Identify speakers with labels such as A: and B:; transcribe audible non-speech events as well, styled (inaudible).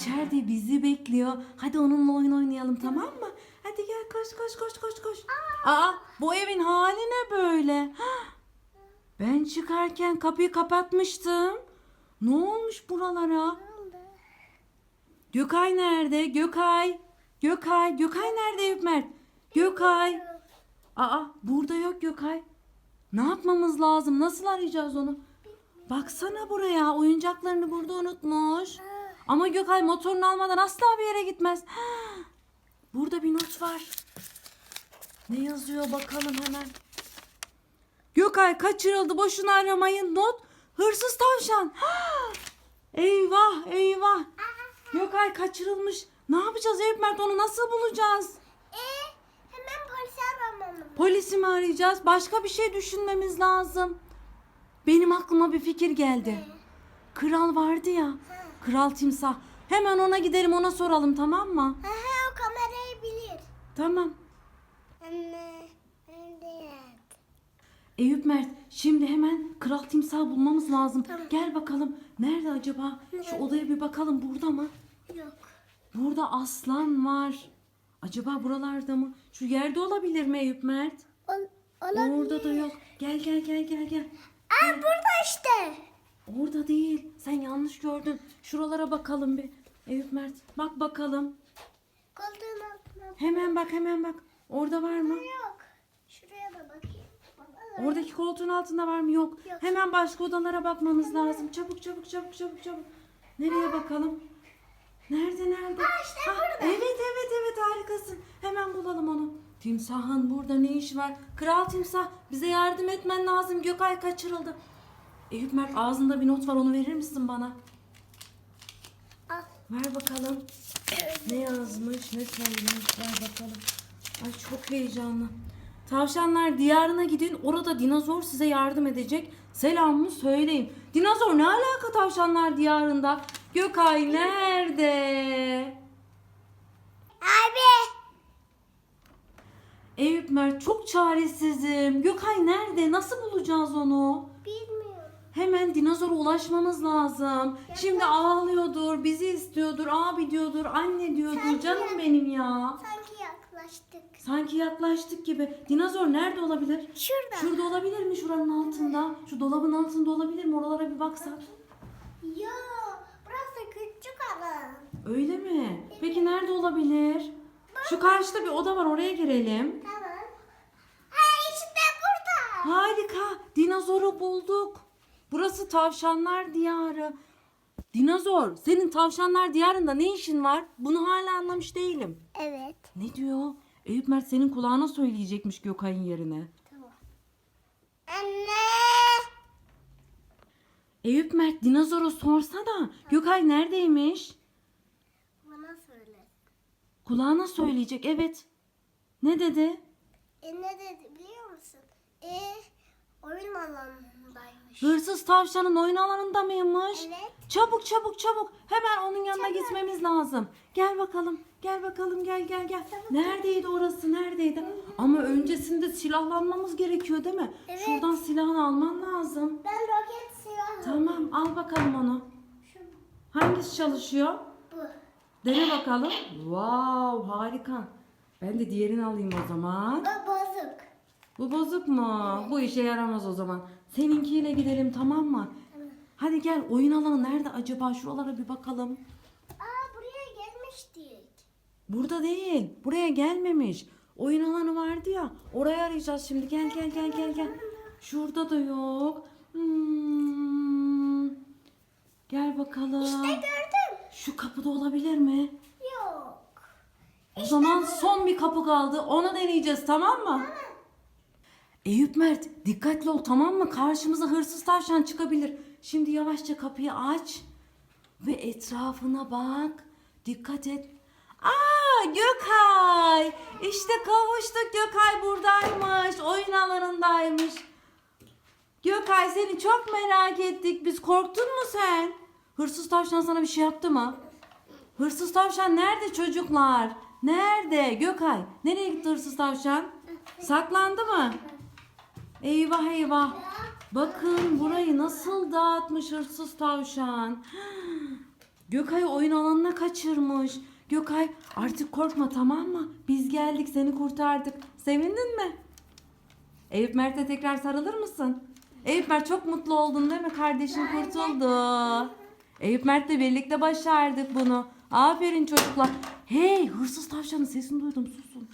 A: İçeride bizi bekliyor. Hadi onunla oyun oynayalım tamam mı? Hadi gel koş koş koş koş koş. Aa, bu evin hali ne böyle? Ben çıkarken kapıyı kapatmıştım. Ne olmuş buralara? Gökay nerede? Gökay. Gökay. Gökay nerede Eyüp Mert? Gökay. Aa burada yok Gökay. Ne yapmamız lazım? Nasıl arayacağız onu? Baksana buraya. Oyuncaklarını burada unutmuş. Ama Gökay motorunu almadan asla bir yere gitmez. (gasps) Burada bir not var. Ne yazıyor bakalım hemen. Gökay kaçırıldı. Boşuna aramayın. Not. Hırsız tavşan. (gasps) Eyvah eyvah. Gökay kaçırılmış. Ne yapacağız Eyüp Mert onu nasıl bulacağız?
B: E, hemen polisi aramam.
A: Polisi mi arayacağız? Başka bir şey düşünmemiz lazım. Benim aklıma bir fikir geldi. Kral vardı ya. Kral timsah. Hemen ona gidelim ona soralım tamam mı?
B: He o kamerayı bilir.
A: Tamam.
B: Anne, evet.
A: Eyüp Mert şimdi hemen kral timsahı bulmamız lazım.
B: Tamam.
A: Gel bakalım. Nerede acaba? Şu odaya bir bakalım burada mı?
B: Yok.
A: Burada aslan var. Acaba buralarda mı? Şu yerde olabilir mi Eyüp Mert?
B: Ol, olabilir.
A: Orada da yok. Gel gel gel gel gel.
B: Aa burada işte.
A: Orada değil. Sen yanlış gördün. Şuralara bakalım bir. Eyüp Mert bak bakalım.
B: Koltuğun altına.
A: Hemen bak hemen bak. Orada var mı?
B: Yok. Şuraya da bakayım.
A: Oradaki koltuğun altında var mı? Yok.
B: Yok.
A: Hemen başka odalara bakmamız lazım. Çabuk çabuk çabuk çabuk çabuk. Nereye bakalım? Nerede nerede?
B: Aa, işte burada.
A: Evet evet evet harikasın. Hemen bulalım onu. Timsahın burada ne işi var? Kral timsah bize yardım etmen lazım. Gökay kaçırıldı. Eyüp Mert ağzında bir not var onu verir misin bana?
B: Al.
A: Ver bakalım. Ne yazmış, ne söylemiş, ver bakalım. Ay çok heyecanlı. Tavşanlar diyarına gidin, orada dinozor size yardım edecek. Selamımı söyleyin. Dinozor ne alaka tavşanlar diyarında? Gökay nerede?
B: Abi.
A: Eyüp Mert çok çaresizim. Gökay nerede? Nasıl bulacağız onu? Hemen dinozora ulaşmamız lazım. Şimdi ağlıyordur, bizi istiyordur, abi diyordur, anne diyordur.
B: Sanki-
A: Canım benim ya.
B: Sanki yaklaştık.
A: Sanki yaklaştık gibi. Dinozor nerede olabilir?
B: Şurada.
A: Şurada olabilir mi? Şuranın altında. Şu dolabın altında olabilir mi? Oralara bir baksak.
B: Yo. Burası küçük alan.
A: Öyle mi? Peki nerede olabilir? Şu karşıda bir oda var. Oraya girelim.
B: Tamam. Ha işte burada.
A: Harika. Dinozoru bulduk. Burası tavşanlar diyarı. Dinozor, senin tavşanlar diyarında ne işin var? Bunu hala anlamış değilim.
B: Evet.
A: Ne diyor? Eyüp Mert senin kulağına söyleyecekmiş Gökay'ın yerine.
B: Tamam. Anne.
A: Eyüp Mert dinozoru sorsana. Gökay neredeymiş?
B: Bana söyle.
A: Kulağına söyleyecek evet. Ne dedi?
B: E ne dedi biliyor musun? E oyun alanındaymış.
A: Hırsız tavşanın oyun alanında mıymış?
B: Evet.
A: Çabuk çabuk çabuk. Hemen onun yanına gitmemiz lazım. Gel bakalım. Gel bakalım gel gel gel. Neredeydi orası neredeydi? Ama öncesinde silahlanmamız gerekiyor değil mi?
B: Evet.
A: Şuradan silahını alman lazım.
B: Ben roket silahı.
A: Tamam al bakalım onu.
B: Şu
A: Hangisi çalışıyor?
B: bu.
A: Dene bakalım. Wow harika. Ben de diğerini alayım o zaman.
B: O bozuk.
A: Bu bozuk mu? Bu işe yaramaz o zaman. Seninkiyle gidelim tamam mı? Hadi gel oyun alanı nerede acaba? Şuralara bir bakalım.
B: Aa buraya gelmiştik.
A: Burada değil. Buraya gelmemiş. Oyun alanı vardı ya. Orayı arayacağız şimdi. Gel gel gel gel gel. Şurada da yok. Hmm. Gel bakalım.
B: İşte gördüm.
A: Şu kapıda olabilir mi?
B: Yok.
A: O zaman son bir kapı kaldı. Onu deneyeceğiz tamam mı? Eyüp Mert dikkatli ol tamam mı? Karşımıza hırsız tavşan çıkabilir. Şimdi yavaşça kapıyı aç. Ve etrafına bak. Dikkat et. Aa Gökay. İşte kavuştuk Gökay buradaymış. Oyun alanındaymış. Gökay seni çok merak ettik. Biz korktun mu sen? Hırsız tavşan sana bir şey yaptı mı? Hırsız tavşan nerede çocuklar? Nerede? Gökay. Nereye gitti hırsız tavşan? Saklandı mı? Eyvah eyvah. Bakın burayı nasıl dağıtmış hırsız tavşan. Gökay oyun alanına kaçırmış. Gökay artık korkma tamam mı? Biz geldik seni kurtardık. Sevindin mi? Eyüp Mert'e tekrar sarılır mısın? Eyüp Mert çok mutlu oldun değil mi? Kardeşin kurtuldu. Eyüp Mert'le birlikte başardık bunu. Aferin çocuklar. Hey hırsız tavşanın sesini duydum susun.